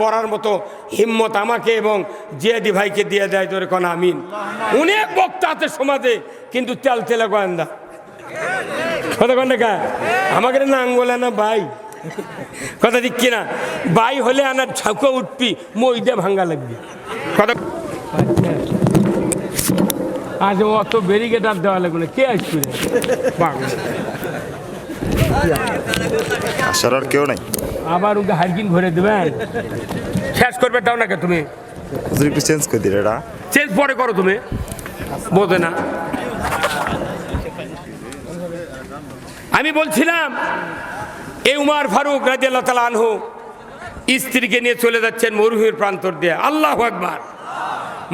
বরার মতো হিম্মত আমাকে এবং জিয়াদি ভাইকে দিয়ে দেয়, তোর কোন আমিন। অনেক বক্তা আছে সমাজে, কিন্তু তেল তেলে গোয়েন্দা কথা কন কা? আমাকে না আঙ্গলে না ভাই কথা ঠিক কিনা? ভাই হলে আনার ঝাঁকো উঠবি মই দিয়ে ভাঙ্গা লাগবি। কথা আজ অত ব্যারিকেড আর দেওয়া লাগবে না, কে আসবে? আসার আর কেউ নাই। আবার ওকে হারকিন ভরে দেবেন? শেষ করবে দাও নাকি তুমি? একটু চেঞ্জ করে দিলে এটা চেঞ্জ পরে করো তুমি। বোঝে না। আমি বলছিলাম এই উমার ফারুক রাজি আল্লাহ তালা আনহু স্ত্রীকে নিয়ে চলে যাচ্ছেন মরুভূমির প্রান্তর দিয়ে। আল্লাহ একবার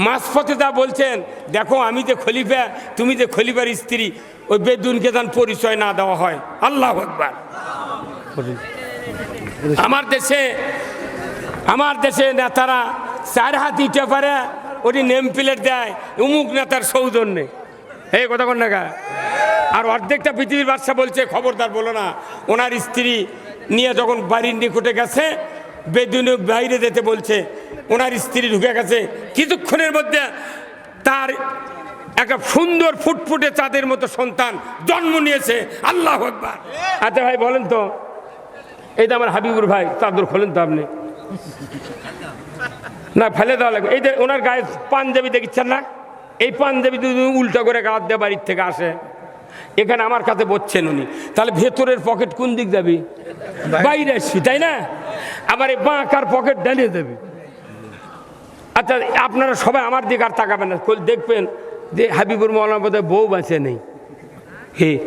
মাঝপথে তা বলছেন দেখো আমি যে খলিফা তুমি যে খলিফার স্ত্রী ওই বেদুনকে যেন পরিচয় না দেওয়া হয়। আল্লাহ একবার আমার দেশে আমার দেশে নেতারা চার হাত ইটে পারে, ওটি নেম প্লেট দেয়, উমুক নেতার সৌজন্যে। এই কথা কন না? আর অর্ধেকটা পৃথিবীর বাদশা বলছে, খবরদার বলো না, ওনার স্ত্রী নিয়ে যখন বাড়ির নিকটে গেছে, বেদুনে বাইরে যেতে বলছে, ওনার স্ত্রী ঢুকে গেছে। কিছুক্ষণের মধ্যে তার একটা সুন্দর ফুটফুটে চাঁদের মতো সন্তান জন্ম নিয়েছে। আল্লাহ আকবার। আচ্ছা ভাই বলেন তো এই তো আমার হাবিবুর ভাই চাদর খোলেন তো আপনি? না ফেলে দেওয়া লাগবে। এই যে ওনার গায়ে পাঞ্জাবি দেখছেন না? এই পাঞ্জাবি যদি উল্টো করে গাঁত দিয়ে বাড়ির থেকে আসে। এখানে আমার কাছে বসছেন উনি। তাহলে ভেতরের পকেট কোন দিক যাবি? বাইরে। আসছি তাই না? আবার এই বাঁকার পকেট ডালিয়ে দেবে। আচ্ছা আপনারা সবাই আমার দিকে আর তাকাবেন না। দেখবেন যে হাবিবুর মৌলানা বোধহয় বউ বাঁচে নেই। হে।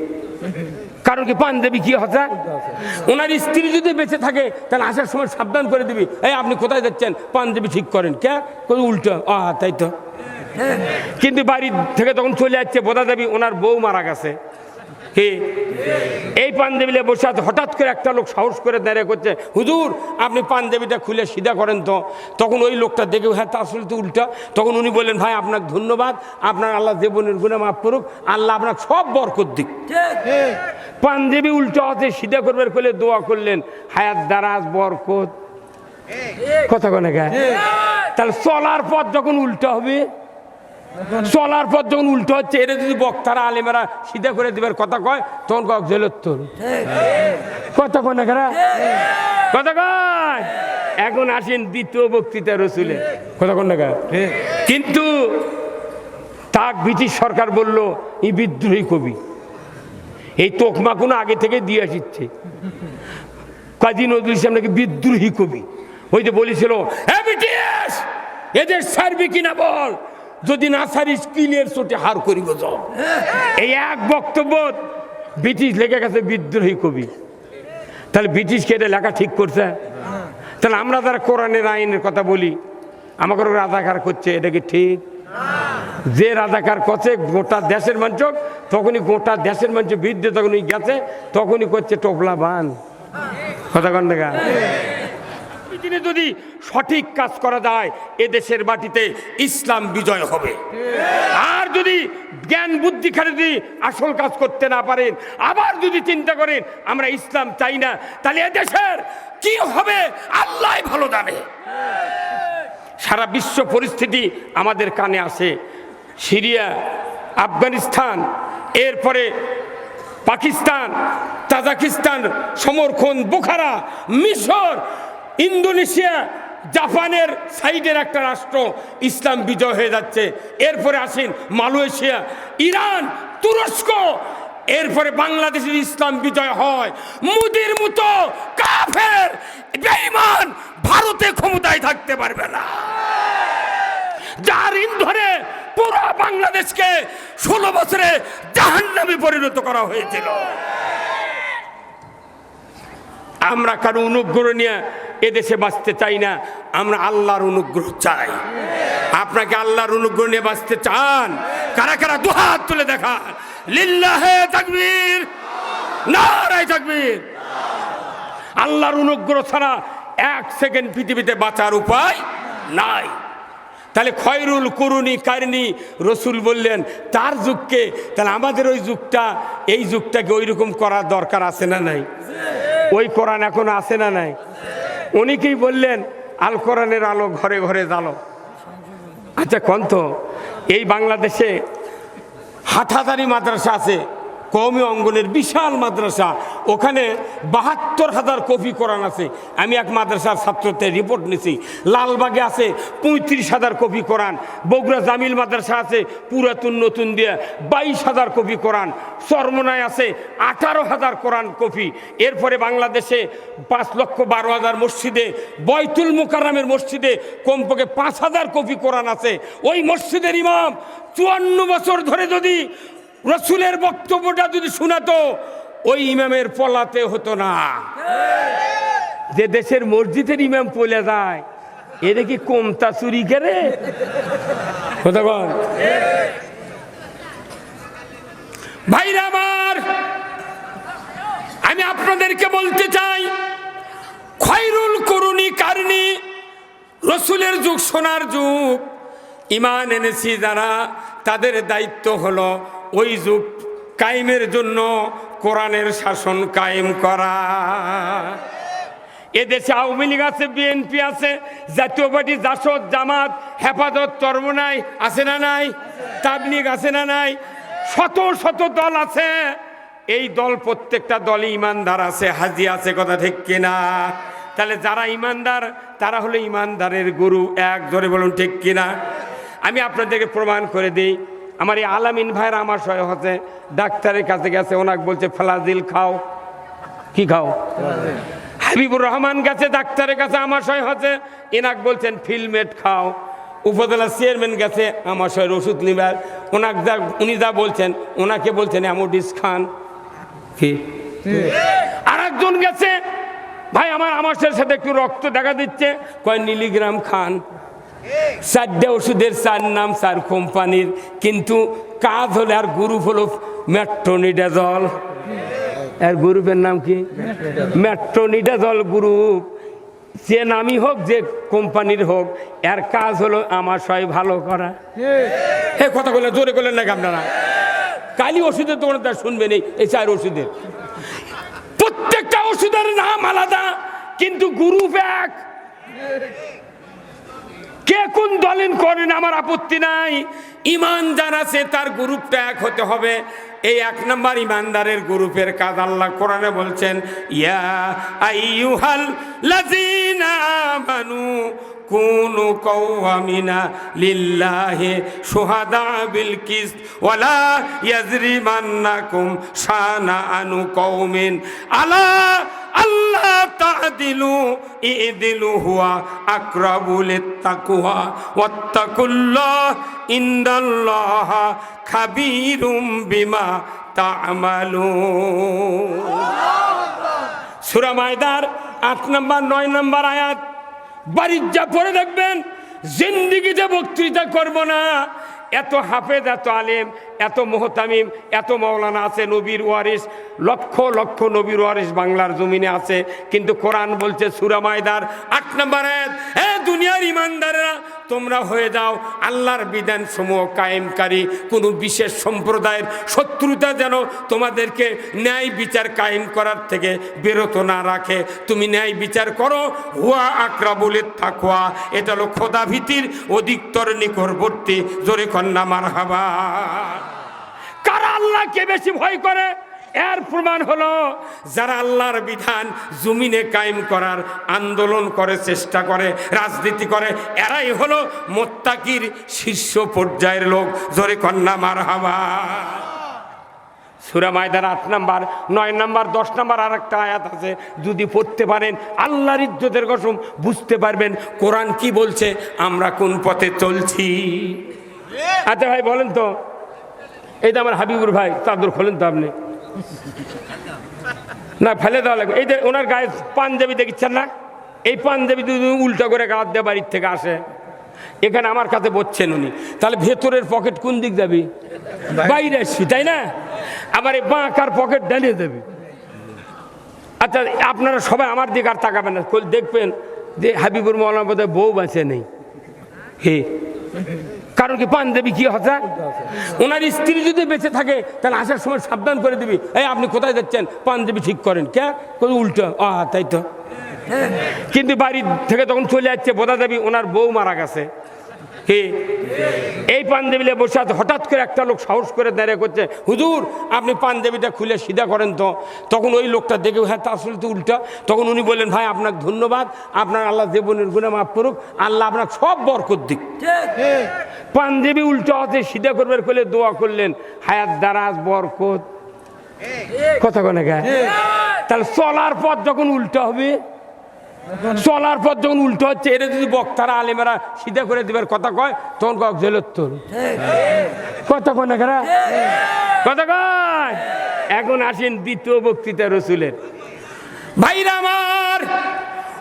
কারণ কি পান দেবী কি হতা ওনার স্ত্রী যদি বেঁচে থাকে, তাহলে আসার সময় সাবধান করে দিবি। এই, আপনি কোথায় যাচ্ছেন? পান দেবী ঠিক করেন। কে? উল্টো। আহা তাই তো। কিন্তু বাড়ি থেকে তখন চলে যাচ্ছে বোধা দেবী, ওনার বউ মারা গেছে। কি? এই পাঞ্জাবিলে বসে আছে হঠাৎ করে একটা লোক সাহস করে দাঁড়িয়ে করছে হুজুর আপনি পাঞ্জাবিটা খুলে সিধা করেন তো। তখন ওই লোকটা দেখে হ্যাঁ তা আসলে তো উল্টা। তখন উনি বললেন ভাই আপনাকে ধন্যবাদ আপনার আল্লাহ জীবনের গুণে মাফ করুক আল্লাহ আপনার সব বরকত দিক। পাঞ্জাবি উল্টো হতে সিধা করবার করলে দোয়া করলেন হায়াত দারাজ বরকত। কথা কনে গায়ে তাহলে চলার পথ যখন উল্টো হবে চলার পর যখন উল্টো হচ্ছে, এটা যদি বক্তারা, আলেমেরা সিধা করে দিবার কথা কয়, তখন কক জেলত তোর কথা কয় না কথা কয়? এখন আসেন দ্বিতীয় বক্তৃতা রসুলে। কথা কন না কিন্তু তাক ব্রিটিশ সরকার বলল ই বিদ্রোহী কবি, এই তোকমা কোনো আগে থেকে দিয়ে আসিচ্ছে। কাজী নজরুল ইসলাম নাকি বিদ্রোহী কবি। ওই যে বলেছিল "এ ব্রিটিশ, এদের সারবি কিনা বল? যদি না সারিস কিলের চোটে হার করিব এই এক বক্তব্য ব্রিটিশ লেগে গেছে বিদ্রোহী কবি। তাহলে ব্রিটিশকে এটা লেখা ঠিক করছে? তাহলে আমরা যারা কোরআনের আইনের কথা বলি, আমাকে রাজাকার করছে, এটা কি ঠিক? যে রাজাকার করছে, গোটা দেশের মানুষ তখনই গোটা দেশের মানুষ বিরুদ্ধে তখনই গেছে, তখনই করছে টোপলা বান কথা কন দেখা দিনে যদি সঠিক কাজ করা যায় এ দেশের মাটিতে ইসলাম বিজয় হবে। আর যদি জ্ঞান বুদ্ধি খানে যদি আসল কাজ করতে না পারেন, আবার যদি চিন্তা করেন, আমরা ইসলাম চাই না, তাহলে এ দেশের কি হবে? আল্লাহ ভালো জানে। সারা বিশ্ব পরিস্থিতি আমাদের কানে আসে। সিরিয়া, আফগানিস্তান, এরপরে পাকিস্তান, তাজাকিস্তান সমরখন বোখারা, মিশর ইন্দোনেশিয়া, জাপানের সাইডের একটা রাষ্ট্র, ইসলাম বিজয় হয়ে যাচ্ছে। এরপরে আসেন মালয়েশিয়া, ইরান, তুরস্ক। এরপরে বাংলাদেশের ইসলাম বিজয় হয়। মুদির মতো কাফের, বেঈমান ভারতে ক্ষমতায় থাকতে পারবে না। যার ইন্ধনে পুরো বাংলাদেশকে ষোলো বছরে জাহান্নামে পরিণত করা হয়েছিল। আমরা কারও অনুগ্রহ নিয়ে এদেশে বাঁচতে চাই না, আমরা আল্লাহর অনুগ্রহ চাই। আপনাকে আল্লাহর অনুগ্রহ নিয়ে বাঁচতে চান। কারা কারা দুহাত তুলে দেখা লিল্লাহে তাকবীর। নারায় তাকবীর। আল্লাহর অনুগ্রহ ছাড়া এক সেকেন্ড পৃথিবীতে বাঁচার উপায় নাই। তাহলে খয়রুল করুনি কারিনি রসুল বললেন, তার যুগকে, তাহলে আমাদের ওই যুগটা, এই যুগটাকে ওই রকম করার দরকার আছে না নাই? ওই কোরআন এখন আছে না নাই? অনেকেই বললেন, আল কোরআনের আলো ঘরে ঘরে জালো আচ্ছা কন্ত এই বাংলাদেশে হাটহাজারি মাদ্রাসা আছে। কৌমি অঙ্গনের বিশাল মাদ্রাসা। ওখানে বাহাত্তর হাজার কপি কোরআন আছে। আমি এক মাদ্রাসার ছাত্রদের রিপোর্ট নিছি। লালবাগে আছে পঁয়ত্রিশ হাজার কপি কোরআন। বগুড়া জামিল মাদ্রাসা আছে পুরাতন নতুন দিয়ে বাইশ হাজার কপি কোরআন। চরমনায় আছে আঠারো হাজার কোরআন কপি। এরপরে বাংলাদেশে পাঁচ লক্ষ বারো হাজার মসজিদে, বয়তুল মুকাররামের মসজিদে কমপক্ষে পাঁচ হাজার কপি কোরআন আছে। ওই মসজিদের ইমাম চুয়ান্ন বছর ধরে যদি রসুলের বক্তব্যটা যদি শোনাতো, ওই ইমামের পলাতে হতো না। যে দেশের মসজিদের ইমাম পলে যায় এদের কি কমতা চুরি করে। ভাইরা আমার, আমি আপনাদেরকে বলতে চাই, খয়রুল করুনি কারণী, রসুলের যুগ, সোনার যুগ, ইমান এনেছি যারা, তাদের দায়িত্ব হলো ওই যুগ কায়েমের জন্য কোরআনের শাসন কায়েম করা। এদেশে আওয়ামী লীগ আছে, বিএনপি আছে, জাতীয় পার্টি, জাসদ, জামাত, হেফাজত চর্মনাই আছে না নাই, তাবলিগ আছে না নাই, শত শত দল আছে। এই দল প্রত্যেকটা দলে ইমানদার আছে, হাজি আছে, কথা ঠিক কিনা? তাহলে যারা ইমানদার, তারা হলো ইমানদারের গুরু। এক ধরে বলুন ঠিক কিনা? আমি আপনাদেরকে প্রমাণ করে দিই আমার এই আলামিন ভাইরা আমার সহায় হচ্ছে, ডাক্তারের কাছে গেছে, ওনাকে বলছে, ফ্লাজিল খাও। কি খাও? হাবিবুর রহমান গেছে, ডাক্তারের কাছে আমার সহায় হচ্ছে, এনাক বলছেন, ফিলমেট খাও। উপজেলা চেয়ারম্যান গেছে, আমার সহের ওষুধ নিবার। ওনাক যা, উনি যা বলছেন, ওনাকে বলছেন, অ্যামোডিস খান। কি? আর একজন গেছে, ভাই, আমার আমার সাথে একটু রক্ত দেখা দিচ্ছে, কয় মিলিগ্রাম খান। চারটে ওষুধের চার নাম চার কোম্পানির, কিন্তু কাজ হলে আর গ্রুপ হলো মেট্রোনিডাজল। আর গ্রুপের নাম কি? Metronidazole group. যে নামই হোক, যে কোম্পানির হোক, এর কাজ হলো আমার সবাই ভালো করা। হে কথা বলে জোরে করলেন নাকি আপনারা? কালি ওষুধের দোকানে তার এই এই চার ওষুধের। প্রত্যেকটা ওষুধের নাম আলাদা, কিন্তু গ্রুপ এক। কে কোন দলিন করেন আমার আপত্তি নাই? ইমান যার আছে, তার গ্রুপটা এক হতে হবে। এই এক নম্বর ইমানদারের গ্রুপের কাজ আল্লাহ কোরআনে বলছেন, ইয়া আইয়ুহাল লাযিনা আমানু কুনু কওয়ামিনা লিল্লাহি শুহাদা বিল কিসত ওয়ালা ইয়াজরিমান্নাকুম শানাআনু কওমিন আলা আল্লাহ হুয়া ইন্দাল্লাহ খাবীরুম বিমা মায়দার আট নম্বর, নয় নম্বর আয়াত। বাড়ির যা পড়ে দেখবেন জিন্দিগিতে বক্তৃতা করব না এত হাফেজ, এত আলেম, এত মোহতামিম, এত মৌলানা আছে নবীর ওয়ারিস লক্ষ লক্ষ নবীর ওয়ারিস বাংলার জমিনে আছে, কিন্তু কোরআন বলছে সুরামায়দার আট নম্বর হ্যাঁ দুনিয়ার ইমানদাররা তোমরা হয়ে যাও আল্লাহর বিধান সমূহ কায়েমকারী। কোনো বিশেষ সম্প্রদায়ের শত্রুতা যেন তোমাদেরকে ন্যায় বিচার কায়েম করার থেকে বিরত না রাখে। তুমি ন্যায় বিচার করো। হুয়া আকরাবুলের থাকুয়া এটা হলো খোদা ভীতির অধিকতর নিকটবর্তী। জোরে কন্যা মার হাবা কারা আল্লাহকে বেশি ভয় করে? এর প্রমাণ হলো যারা আল্লাহর বিধান জমিনে কায়েম করার আন্দোলন করে, চেষ্টা করে, রাজনীতি করে, এরাই হলো মোত্তাকির শীর্ষ পর্যায়ের লোক। জোরে কন্যা মার হাবা সুরা মায়দার আট নাম্বার, নয় নাম্বার, দশ নাম্বার আর একটা আয়াত আছে। যদি পড়তে পারেন, আল্লাহর ইজ্জতের কসম বুঝতে পারবেন কোরআন কি বলছে, আমরা কোন পথে চলছি। আচ্ছা ভাই, বলেন তো। এই তো আমার হাবিবুর ভাই চাদর খোলেন তো আপনি। না, ফেলে দেওয়া লাগবে। এই যে ওনার গায়ে পাঞ্জাবি দেখছেন না? এই পাঞ্জাবি যদি উল্টো করে গাঁত দিয়ে বাড়ির থেকে আসে, এখানে আমার কাছে বসছেন উনি। তাহলে ভেতরের পকেট কোন দিক যাবি? বাইরে আসবি, তাই না? আবার এই বাঁকার পকেট ডালিয়ে দেবে। আচ্ছা আপনারা সবাই আমার দিকে আর তাকাবেন না। দেখবেন যে হাবিবুর মৌলানা বউ বাঁচে নেই। হে। কারণ কি পাঞ্জাবি কি হচ্ছে? ওনার স্ত্রী যদি বেঁচে থাকে, তাহলে আসার সময় সাবধান করে দিবি। এই, আপনি কোথায় যাচ্ছেন? পাঞ্জাবি ঠিক করেন। কে? কোনো উল্টো? আ, তাই তো। কিন্তু বাড়ি থেকে তখন চলে যাচ্ছে বোধা দেবী ওনার বউ মারা গেছে। কি? এই পাঞ্জাবিলে বসে আছে, হঠাৎ করে একটা লোক সাহস করে দাঁড়িয়ে করছে, হুজুর, আপনি পাঞ্জাবিটা খুলে সিধা করেন তো। তখন ওই লোকটা দেখে হ্যাঁ তা আসলে তো উল্টা। তখন উনি বললেন, ভাই, আপনাকে ধন্যবাদ, আপনার আল্লাহ জীবনের গুণে মাফ করুক, আল্লাহ আপনার সব বরকত দিক। পাঞ্জাবি উল্টো আছে, সিধা করবার করলে দোয়া করলেন, হায়াত, দারাজ, বরকত। কথা কনে গা তাহলে চলার পথ যখন উল্টো হবে চলার পর যখন উল্টো হচ্ছে এটা যদি বক্তারা, আলেমেরা সিধা করে দিবার কথা কয়, তখন কক জেলোত্তর কথা কয় না কথা কয়? এখন আসেন দ্বিতীয় বক্তৃতা রসুলের। ভাইরা আমার,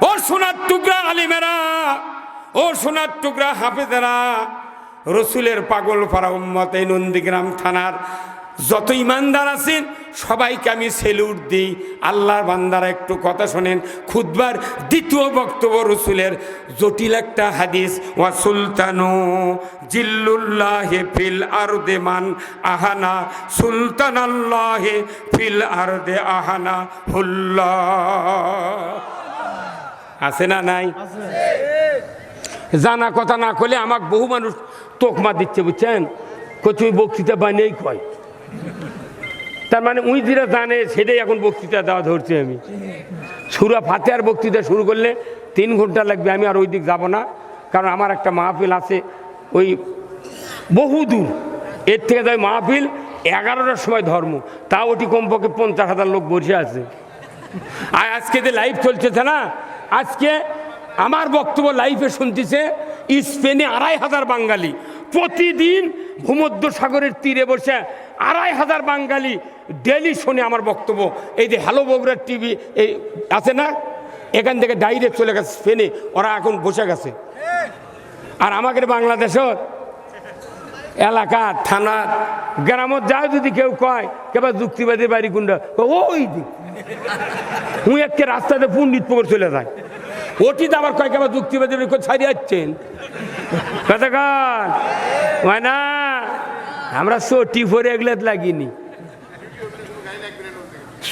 ও সোনার টুকরা আলিমেরা, ও সোনার টুকরা হাফেজেরা, রসুলের পাগল পাড়া উম্মত এই নন্দীগ্রাম থানার যত ইমানদার আছেন, সবাইকে আমি সেলুট দিই। আল্লাহর বান্দারা একটু কথা শোনেন। খুদবার দ্বিতীয় বক্তব্য রসুলের জটিল একটা হাদিস, ওয়া সুলতানু জিল্লুল্লাহে ফিল আরদে মান আহানা সুলতান আল্লাহে ফিল আরদে আহানা হুল্লাহ আছে না নাই? জানা কথা না করলে আমাকে বহু মানুষ তোকমা দিচ্ছে, বুঝছেন? কচু বক্তৃতা বানিয়েই কয়। তার মানে উই যেটা জানে, সেটাই এখন বক্তৃতা দেওয়া ধরছি আমি। সুরা ফাতে আর বক্তৃতা শুরু করলে তিন ঘণ্টা লাগবে, আমি আর ওই দিক যাব না। কারণ আমার একটা মাহফিল আছে, ওই বহু দূর। এর থেকে যাই মাহফিল এগারোটার সময় ধর্ম। তা ওটি কমপক্ষে পঞ্চাশ হাজার লোক বসে আছে। আর আজকে যে লাইভ চলতেছে না, আজকে আমার বক্তব্য লাইভে শুনতেছে স্পেনে আড়াই হাজার বাঙালি। প্রতিদিন ভূমধ্য সাগরের তীরে বসে আড়াই হাজার বাঙালি ডেলি শোনে আমার বক্তব্য। এই যে হ্যালো বগুড়ার টিভি এই আছে না? এখান থেকে ডাইরেক্ট চলে গেছে স্পেনে ওরা এখন বসে গেছে। আর আমাদের বাংলাদেশত এলাকা, থানা, গ্রামত যা যদি কেউ কয় কেবা যুক্তিবাদী বাড়ি কোনটা ওই দিক হুঁ, একে রাস্তাতে পণ্ডিত পুকুর চলে যায়। ওটি তো আবার কয় কেবা যুক্তিবাদী বাড়ি ছাড়িয়ে যাচ্ছেন কথা কন, হয় না? আমরা সটি ফরে এগুলাত লাগিনি।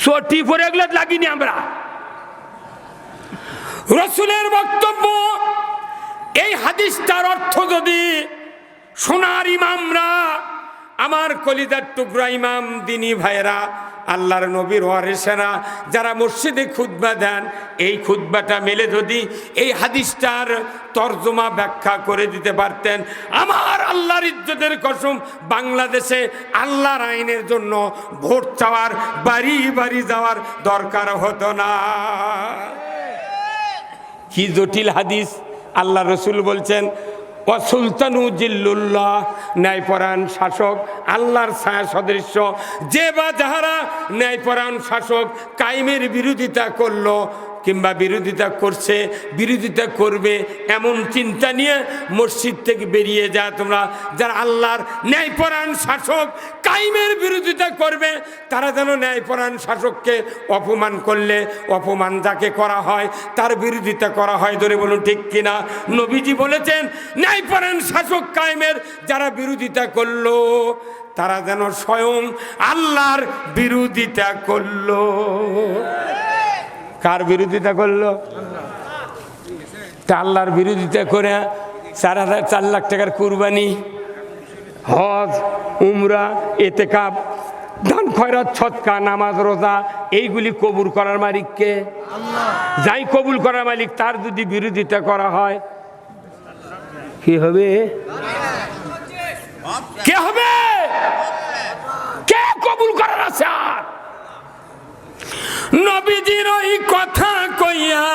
সোটি ফরে এগুলাত লাগিনি আমরা। রসুলের বক্তব্য, এই হাদিসটার অর্থ যদি সোনার ইমামরা আমার কলিদার টুকরা ইমাম, দিনী ভাইরা আল্লাহর নবীর ওয়ারেসেরা, যারা মসজিদে খুতবা দেন, এই খুতবাটা মেলে যদি এই হাদিসটার তর্জমা ব্যাখ্যা করে দিতে পারতেন। আমার আল্লাহর ইজ্জতের কসম, বাংলাদেশে আল্লাহর আইনের জন্য ভোট চাওয়ার, বাড়ি বাড়ি যাওয়ার দরকার হতো না। কি জটিল হাদিস, আল্লাহ রসুল বলছেন ও সুলতানু জিল্লুল্লাহ। ন্যায়পরায়ণ শাসক, আল্লাহর ছায়া সদৃশ্য যে বা যাহারা ন্যায়পরায়ণ শাসক কাইমের বিরোধিতা করল কিংবা বিরোধিতা করছে, বিরোধিতা করবে, এমন চিন্তা নিয়ে মসজিদ থেকে বেরিয়ে যা তোমরা। যারা আল্লাহর ন্যায়পরায়ণ শাসক কাইমের বিরোধিতা করবে, তারা যেন ন্যায়পরায়ণ শাসককে অপমান করলে, অপমান যাকে করা হয়, তার বিরোধিতা করা হয়, ধরে বলুন ঠিক কিনা? নবীজি বলেছেন, ন্যায়পরায়ণ শাসক কায়েমের যারা বিরোধিতা করল, তারা যেন স্বয়ং আল্লাহর বিরোধিতা করল। কার বিরোধিতা করল? তা আল্লাহর বিরোধিতা করে চার হাজার চার লাখ টাকার কুরবানি, হজ, উমরা এতে কাপ দান খয়রাত ছৎকা নামাজ, রোজা, এইগুলি কবুল করার মালিককে। যাই কবুল করার মালিক, তার যদি বিরোধিতা করা হয়, কি হবে? কে হবে? কে কবুল করার আছে? নবীজির ওই কথা কইয়া,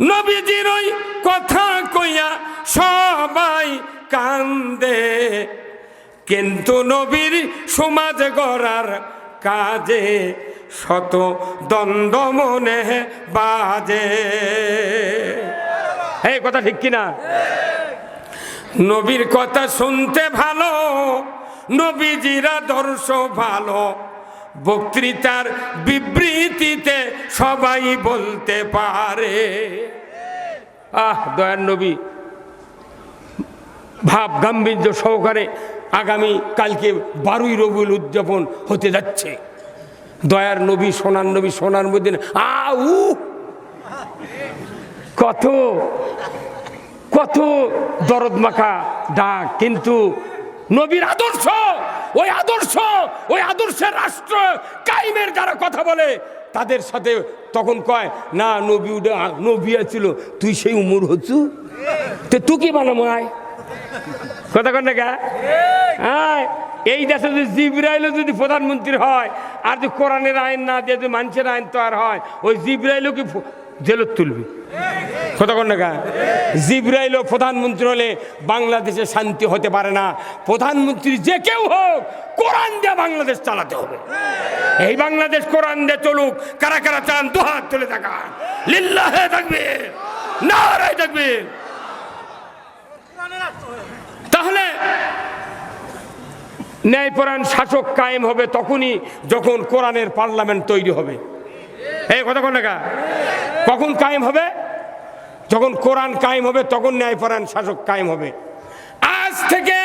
নবীজির ওই কথা কইয়া সবাই কান্দে। কিন্তু নবীর সমাজ গড়ার কাজে শত দ্বন্দ্ব মনে বাজে। এই কথা ঠিক কিনা? নবীর কথা শুনতে ভালো, নবীজিরা দর্শ ভালো। বক্তৃতার বিবৃতিতে সবাই বলতে পারে। আহ দয়ার নবী, ভাব গাম্ভীর্য সহকারে আগামী কালকে বারোই রবিউল উদযাপন হতে যাচ্ছে। দয়ার নবী, সোনার নবী, সোনার মধ্যে আউ! কত কত দরদ মাখা ডাক, কিন্তু নবীর আদর্শ, ওই আদর্শ, ওই আদর্শের রাষ্ট্র কাইমের যারা কথা বলে, তাদের সাথে তখন কয়, না, নবী নবী ছিল তুই সেই উমর হচ্ছু? তো তুই কি বানাবো আয়? কথা কন না হ্যাঁ এই দেশে যদি জিব্রাইলও যদি প্রধানমন্ত্রী হয়, আর যদি কোরআনের আইন না দিয়ে যদি মানুষের আইন তৈরি হয়, ওই জিব্রাইলও কি জেলত তুলবি? গা। জিব্রাইলও প্রধানমন্ত্রী হলে বাংলাদেশে শান্তি হতে পারে না। প্রধানমন্ত্রী যে কেউ হোক, কোরআন দিয়ে বাংলাদেশ চালাতে হবে। এই বাংলাদেশ কোরআন দিয়ে চলুক, কারা কারা চান দুহাত থাকা লিল্লাহে থাকবে নারায় থাকবে তাহলে ন্যায়পরায়ণ শাসক কায়েম হবে তখনই যখন কোরআনের পার্লামেন্ট তৈরি হবে। এই কোন টাকা কখন কায়েম হবে? যখন কোরআন কায়েম হবে, তখন ন্যায়পরায়ণ শাসক কায়েম হবে। আজ থেকে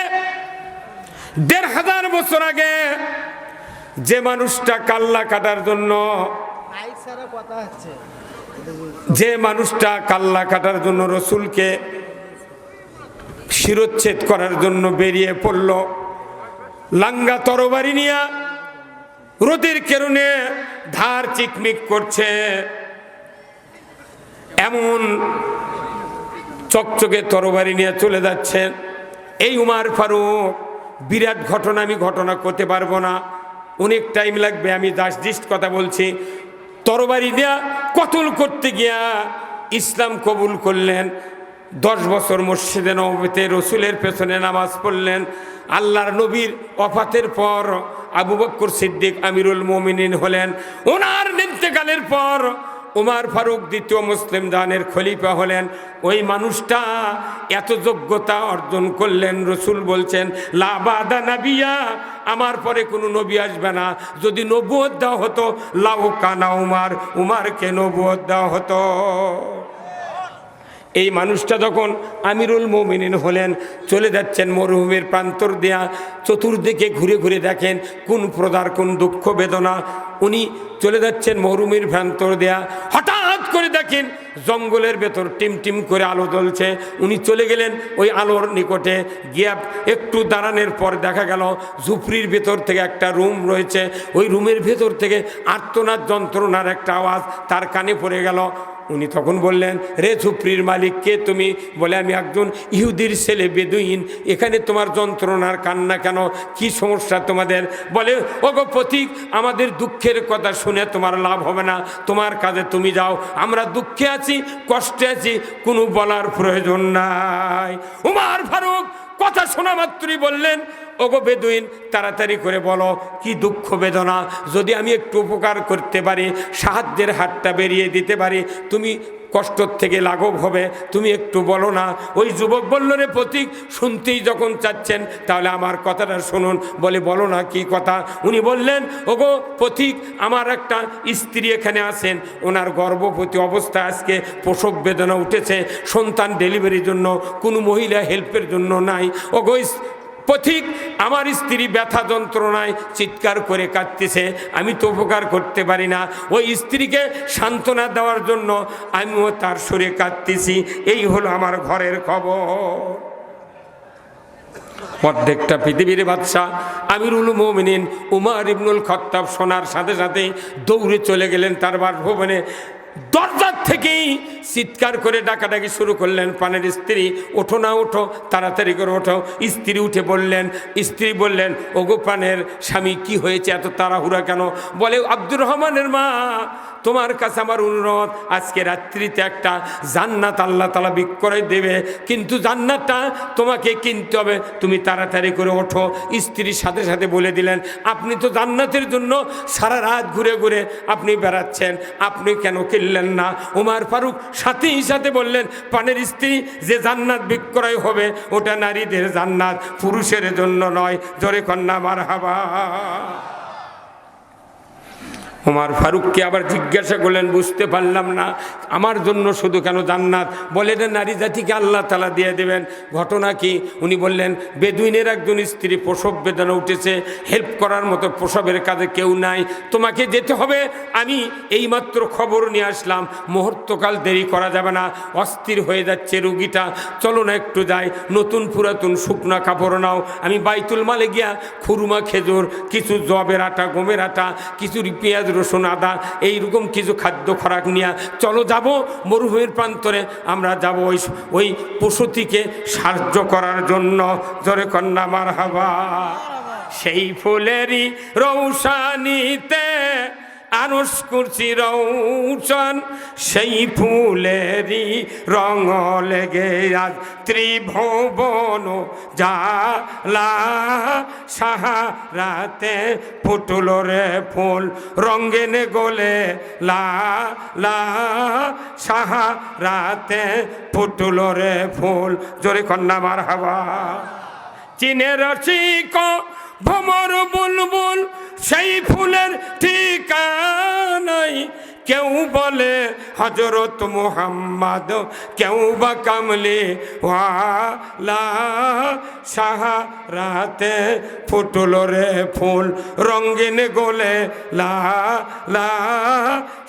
দেড় হাজার বছর আগে যে মানুষটা কাল্লা কাটার জন্য যে মানুষটা কাল্লা কাটার জন্য রসুলকে শিরোচ্ছেদ করার জন্য বেরিয়ে পড়ল, লাঙ্গা তরবারি নিয়ে রোদের কেরণে ধার চিকমিক করছে। এমন চকচকে তরবারি নিয়ে চলে যাচ্ছেন এই উমার ফারুক, বিরাট ঘটনা আমি ঘটনা করতে পারব না। অনেক টাইম লাগবে, আমি দাসদিষ্ট কথা বলছি। তরবারি দেয়া কতল করতে গিয়া ইসলাম কবুল করলেন। দশ বছর মসজিদে নবীতে রসুলের পেছনে নামাজ পড়লেন। আল্লাহর নবীর অফাতের পর আবু বক্কর সিদ্দিক আমিরুল মোমিনিন হলেন। ওনার নিন্তেকালের পর উমার ফারুক দ্বিতীয় মুসলিম দানের খলিফা হলেন। ওই মানুষটা এত যোগ্যতা অর্জন করলেন, রসুল বলছেন লাবাদা নাবিয়া, আমার পরে কোনো নবী আসবে না। যদি নবুয়ত দেওয়া হতো, লাউ কানা উমার, উমারকে নবুয়ত দেওয়া হতো। এই মানুষটা যখন আমিরুল মমিনিন হলেন, চলে যাচ্ছেন মরুভূমির প্রান্তর দেয়া, চতুর্দিকে ঘুরে ঘুরে দেখেন কোন প্রদার কোন দুঃখ বেদনা। উনি চলে যাচ্ছেন মরুভূমির প্রান্তর দেয়া, হঠাৎ করে দেখেন জঙ্গলের ভেতর টিম টিম করে আলো জ্বলছে। উনি চলে গেলেন ওই আলোর নিকটে, গিয়া একটু দাঁড়ানোর পর দেখা গেল ঝুপড়ির ভেতর থেকে একটা রুম রয়েছে। ওই রুমের ভেতর থেকে আর্তনাদ যন্ত্রণার একটা আওয়াজ তার কানে পড়ে গেল। উনি তখন বললেন, রে ঝুপড়ির মালিক, কে তুমি? বলে, আমি একজন ইহুদির ছেলে, বেদুইন। এখানে তোমার যন্ত্রণার কান্না কেন? কি সমস্যা তোমাদের? বলে, ওগো প্রতীক, আমাদের দুঃখের কথা শুনে তোমার লাভ হবে না। তোমার কাজে তুমি যাও। আমরা দুঃখে আছি, কষ্টে আছি, কোনো বলার প্রয়োজন নাই। উমার ফারুক কথা শোনা মাত্রই বললেন ওগো বেদুইন, তাড়াতাড়ি করে বলো, কি দুঃখ বেদনা? যদি আমি একটু উপকার করতে পারি, সাহায্যের হাতটা বেরিয়ে দিতে পারি, তুমি কষ্ট থেকে লাঘব হবে, তুমি একটু বলো না। ওই যুবক বলল, রে প্রতীক, শুনতেই যখন চাচ্ছেন, তাহলে আমার কথাটা শুনুন। বলে, বলো না, কি কথা? উনি বললেন, ওগো প্রতীক, আমার একটা স্ত্রী এখানে আছেন। ওনার গর্ভবতী অবস্থা আজকে প্রসব বেদনা উঠেছে। সন্তান ডেলিভারির জন্য, কোনো মহিলা হেল্পের জন্য নাই। ওগো পথিক, আমার স্ত্রী ব্যথা যন্ত্রণায় চিৎকার করে কাঁদতেছে, আমি তো উপকার করতে পারি না। ওই স্ত্রীকে সান্ত্বনা দেওয়ার জন্য আমিও তার সুরে কাঁদতেছি। এই হলো আমার ঘরের খবর। অর্ধেকটা পৃথিবীর বাদশাহ আমিরুল মোমিনিন উমার ইবনুল খত্তাব শোনার সাথে সাথে দৌড়ে চলে গেলেন তার বাসভবনে। দরজার থেকেই চিৎকার করে ডাকাডাকি শুরু করলেন। পানের স্ত্রী, ওঠো না, ওঠো, তাড়াতাড়ি করে ওঠো। স্ত্রী উঠে বললেন, স্ত্রী বললেন, ওগো পানের স্বামী, কি হয়েছে? এত তাড়াহুড়া কেন? বলে, আব্দুর রহমানের মা তোমার কাছে আমার অনুরোধ, আজকে রাত্রিতে একটা জান্নাত আল্লাহ তালা বিক্রয় দেবে। কিন্তু জান্নাতটা তোমাকে কিনতে হবে। তুমি তাড়াতাড়ি করে ওঠো। স্ত্রীর সাথে সাথে বলে দিলেন, আপনি তো জান্নাতের জন্য সারা রাত ঘুরে ঘুরে আপনি বেড়াচ্ছেন। আপনি কেন কিনলেন না? উমার ফারুক সাথেই সাথে বললেন, পানের স্ত্রী যে জান্নাত বিক্রয় হবে, ওটা নারীদের জান্নাত, পুরুষের জন্য নয়। জোরে কন্যা মার হাবা ওমার ফারুককে আবার জিজ্ঞাসা করলেন, বুঝতে পারলাম না, আমার জন্য শুধু কেন জান্নাত? বলে না নারী জাতিকে আল্লাহ তালা দিয়ে দেবেন। ঘটনা কি? উনি বললেন, বেদুইনের একজন স্ত্রী প্রসব বেদনা উঠেছে, হেল্প করার মতো প্রসবের কাজে কেউ নাই, তোমাকে যেতে হবে, আমি এইমাত্র খবর নিয়ে আসলাম, মুহূর্তকাল দেরি করা যাবে না, অস্থির হয়ে যাচ্ছে রুগীটা, চলো না একটু যাই, নতুন পুরাতন শুকনা কাপড় নাও। আমি বাইতুল মালে গিয়া খুরমা, খেজুর, কিছু জবের আটা, গমের আটা, কিছু পেঁয়াজ রসুন, আদা, এইরকম কিছু খাদ্য খোরাক নিয়ে চলো যাব মরুভূমির প্রান্তরে। আমরা যাব ওই ওই পশুটিকে সাহায্য করার জন্য। জরে কন্যা মার হাবা সেই ফুলেরই রৌশানিতে আনুষ করছি রৌশন, সেই ফুলেরই রঙ লেগে আজ ত্রিভুবন জালা সাহারাতে ফুটল রে ফুল রঙ্গিনে গোলে লা লা সাহারাতে ফুটল রে ফুল, জোরে কন্যা মার হাওয়া চীনের রসিক ভমর বুলবুল সেই ফুলের ঠিকানাই কেউ বলে হজরত মুহাম্মদ, কেউ বা কামলে ওয়ালা সাহারাতে ফুটল রে ফুল রঙ্গিন গোলে লা লা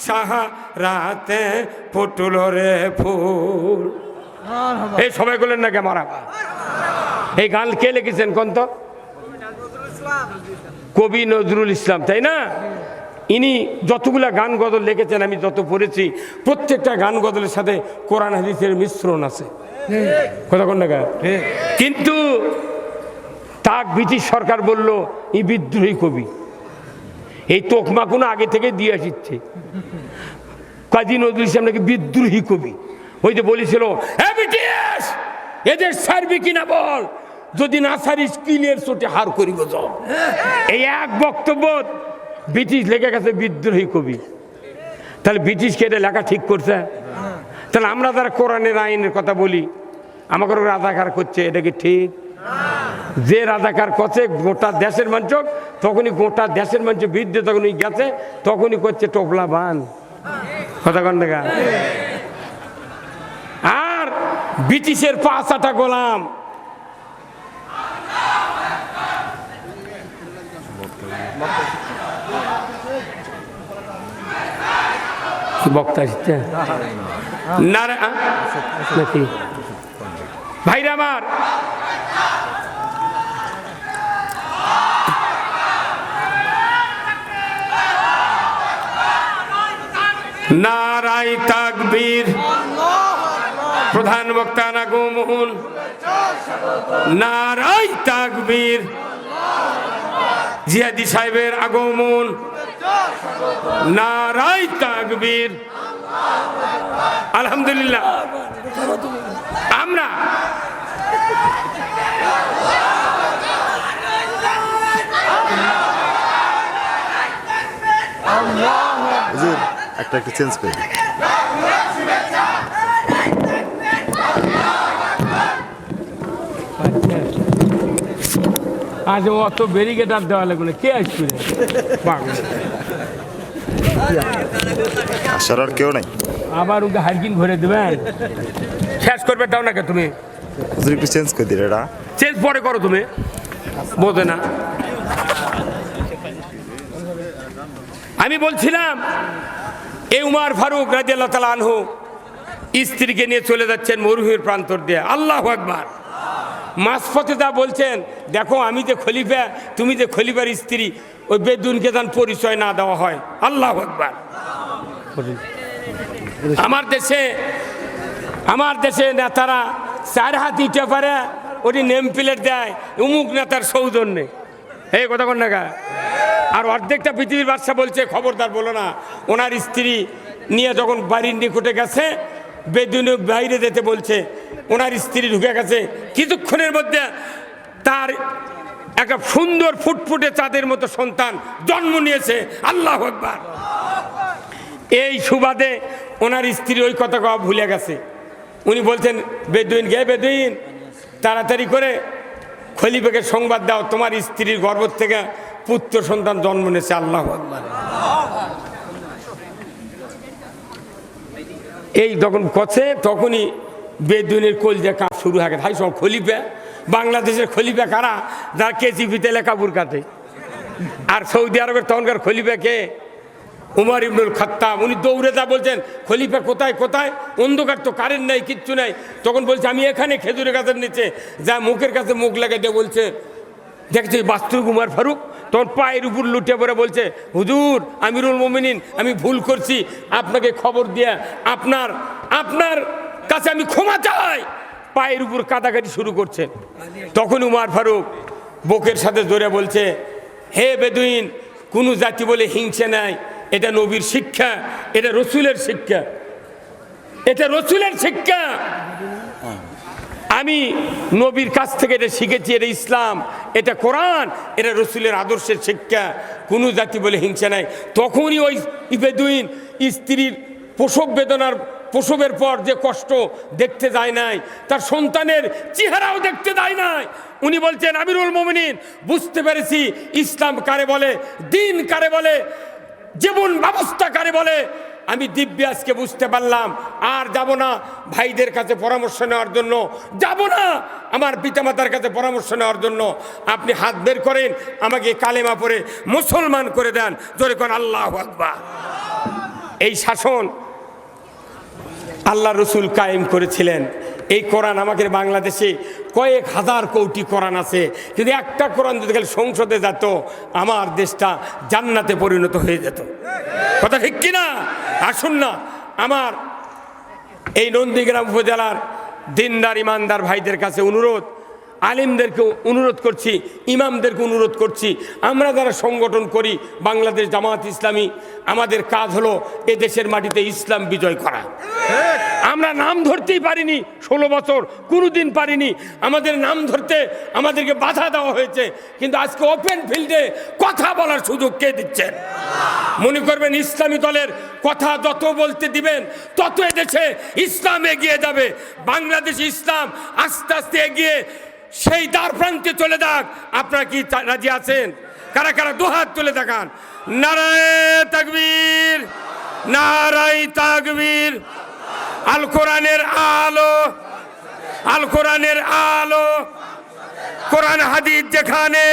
সাহারাতে ফুটল রে ফুল। এই সবাই বললেন না কে মারা? এই গান কে লিখেছেন কোন তো? কবি নজরুল ইসলাম, তাই না? ইনি যতগুলা গান গজল লিখেছেন, আমি যত পড়েছি, প্রত্যেকটা গান গজলের সাথে কোরআন হাদিসের মিশ্রণ আছে। কথা কিন্তু তাক ব্রিটিশ সরকার বলল, ই বিদ্রোহী কবি। এই তোকমা কোনো আগে থেকে দিয়ে আসিচ্ছে। কাজী নজরুল ইসলাম নাকি বিদ্রোহী কবি। ওই যে বলেছিল "এ ব্রিটিশ, এদের সারবি কিনা বল? যদি না সারিস কিলের চোটে হার করিব যাও এই এক বক্তব্য ব্রিটিশ লেখা গেছে বিদ্রোহী কবি। তাহলে ব্রিটিশকে এটা লেখা ঠিক করছে? তাহলে আমরা যারা কোরআনের আইনের কথা বলি, আমাকে রাজাকার করছে, এটা কি ঠিক? যে রাজাকার করছে, গোটা দেশের মানুষ তখনই গোটা দেশের মানুষ বিরুদ্ধে তখনই গেছে, তখনই করছে টোপলা বান। কথা কন? আর ব্রিটিশের পাঁচ আটা গোলাম কি বক্তা? নাকি? ভাইরা আমার। নারাই তাকবীর। প্রধান বক্তা নাগমোহন নারাই তাকবীর। জিয়াদি সাহেবের আগমন। নারাই তাকবীর। আলহামদুলিল্লাহ। আমরা একটা একটু চেঞ্জ করে। আজ অত ব্যারিকেড আর দেওয়া লাগবে না। কে আসবে? আসার আর কেউ নাই। আবার ওকে হাইকিং ভরে দেবেন? শেষ করবে দাও না কে তুমি একটু চেঞ্জ করে দিন এটা চেঞ্জ পরে করো তুমি। বোঝে না। আমি বলছিলাম এই উমার ফারুক রাজিয়াল্লাহ তালা আনহু স্ত্রীকে নিয়ে চলে যাচ্ছেন মরুভূমির প্রান্তর দিয়ে। আল্লাহ একবার মাঝপথে তা বলছেন, দেখো আমি যে খলিফা, তুমি যে খলিফার স্ত্রী, ওই বেদুনকে তার পরিচয় না দেওয়া হয়। আল্লাহ একবার আমার দেশে আমার দেশে নেতারা চার হাত ইটে পারে, ওটি নেম প্লেট দেয়, উমুক নেতার সৌজন্যে। এই কথা কন না আর অর্ধেকটা পৃথিবীর বাদশা বলছে, খবরদার বলো না, ওনার স্ত্রী নিয়ে যখন বাড়ির নিকটে গেছে বেদুন বাইরে যেতে বলছে, ওনার স্ত্রী ঢুকে গেছে। কিছুক্ষণের মধ্যে তার একটা সুন্দর ফুটফুটে চাঁদের মতো সন্তান জন্ম নিয়েছে। আল্লাহ একবার এই সুবাদে ওনার স্ত্রী ওই কথা কওয়া ভুলে গেছে। উনি বলছেন, বেদুইন, গে বেদুইন, তাড়াতাড়ি করে খলিফাকে সংবাদ দাও, তোমার স্ত্রীর গর্ভ থেকে পুত্র সন্তান জন্ম নিয়েছে, আল্লাহ আকবার। এই যখন কছে, তখনই বেদুনের কলজা কাজ শুরু হয়ে গেছে। হাই সব খলিফা, বাংলাদেশের খলিফা কারা? যার কেজিপিতে লেখাপুর কাটে আর সৌদি আরবের তখনকার খলিফাকে উমর ইবনুল খাত্তাব। উনি দৌড়ে যা বলছেন, খলিফা কোথায় কোথায়? অন্ধকার তো কারেন্ট নাই, কিচ্ছু নাই। তখন বলছে, আমি এখানে খেজুরের গাছের নিচে, যা মুখের কাছে মুখ লেগে দিয়ে বলছে দেখছি বাস্তু কুমার ফারুক তখন পায়ের উপর লুটে পড়ে বলছে, হুজুর, আমিরুল মোমিনিন, আমি ভুল করছি। আপনাকে খবর দিয়ে আপনার আপনার কাছে আমি ক্ষমা চাই। পায়ের উপর কাটাকাটি শুরু করছে। তখন উমার ফারুক বুকের সাথে জোরে বলছে, হে বেদুইন, কোনো জাতি বলে হিংসে নাই। এটা নবীর শিক্ষা, এটা রসুলের শিক্ষা। এটা রসুলের শিক্ষা। আমি নবীর কাছ থেকে এটা শিখেছি এটা ইসলাম, এটা কোরআন, এটা রসুলের আদর্শের শিক্ষা। কোনো জাতি বলে হিংসা নাই। তখনই ওই ইবেদুইন স্ত্রীর প্রসব বেদনার, প্রসবের পর যে কষ্ট দেখতে যায় নাই, তার সন্তানের চেহারাও দেখতে যায় নাই। উনি বলছেন, আমিরুল মোমিনিন, বুঝতে পেরেছি ইসলাম কারে বলে, দিন কারে বলে, জীবন ব্যবস্থা কারে বলে আমি দিব্য আজকে বুঝতে পারলাম, আর যাব না ভাইদের কাছে পরামর্শ নেওয়ার জন্য। যাব না আমার পিতামাতার কাছে পরামর্শ নেওয়ার জন্য। আপনি হাত বের করেন, আমাকে কালেমা পরে মুসলমান করে দেন। জোরে কোন, আল্লাহ আকবার। এই শাসন আল্লাহ রসুল কায়েম করেছিলেন। এই কোরআন আমাদের বাংলাদেশে কয়েক হাজার কোটি কোরআন আছে। যদি একটা কোরআন যদি গেলে সংসদে যেত, আমার দেশটা জান্নাতে পরিণত হয়ে যেত। কথা ঠিক কিনা? আসুন না। আমার এই নন্দীগ্রাম উপজেলার দিনদার, ইমানদার ভাইদের কাছে অনুরোধ আলিমদেরকে অনুরোধ করছি, ইমামদেরকে অনুরোধ করছি, আমরা যারা সংগঠন করি বাংলাদেশ জামাত ইসলামী, আমাদের কাজ হলো এ দেশের মাটিতে ইসলাম বিজয় করা। আমরা নাম ধরতেই পারিনি ষোলো বছর, কোনোদিন পারিনি। আমাদের নাম ধরতে আমাদেরকে বাধা দেওয়া হয়েছে, কিন্তু আজকে ওপেন ফিল্ডে কথা বলার সুযোগ কে দিচ্ছেন? মনে করবেন ইসলামী দলের কথা যত বলতে দিবেন, তত এদেশে ইসলাম এগিয়ে যাবে। বাংলাদেশ ইসলাম আস্তে আস্তে এগিয়ে সেই দ্বার প্রান্তে চলে যাক। আপনারা কি রাজি আছেন? কারা কারা? দুহাত তুলে দেখান। নারায় তাকবীর নারাই তাকবীর। আল কোরআনের আলো আল কোরআনের আলো। কোরআন, হাদিস যেখানে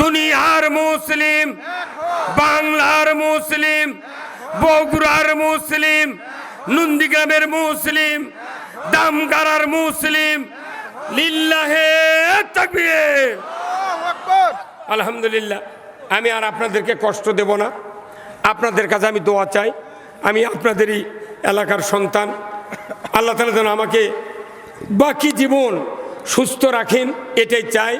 দুনিয়ার মুসলিম, বাংলার মুসলিম, বগুড়ার মুসলিম, নন্দীগ্রামের মুসলিম দামগারার মুসলিম আলহামদুলিল্লাহ। আমি আর আপনাদেরকে কষ্ট দেব না। আপনাদের কাছে আমি দোয়া চাই। আমি আপনাদেরই এলাকার সন্তান। আল্লাহ তালা যেন আমাকে বাকি জীবন সুস্থ রাখেন, এটাই চাই।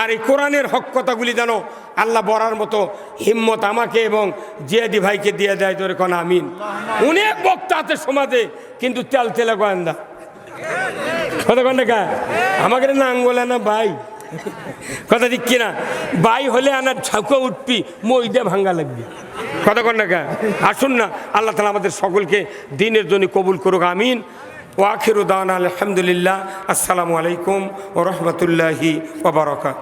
আর এই কোরআনের হক কথাগুলি যেন আল্লাহ বলার মতো হিম্মত আমাকে এবং জিয়াদি ভাইকে দিয়ে দেয় তোর কোন, আমিন। অনেক বক্তা আছে সমাজে, কিন্তু তেল তেলে গোয়েন্দা। কথা কন কা আমাকে না আঙ্গলে না ভাই কথা ঠিক কিনা? বাই হলে আনার ঝাঁকুয়া উঠবি মইদে ভাঙ্গা লাগবে। কথা কন কা আসুন না, আল্লাহ তালা আমাদের সকলকে দিনের জন্য কবুল করুক, আমিন। ও আখিরু দান আলহামদুলিল্লাহ আসসালামু আলাইকুম ও রহমতুল্লাহি ওবরাকাত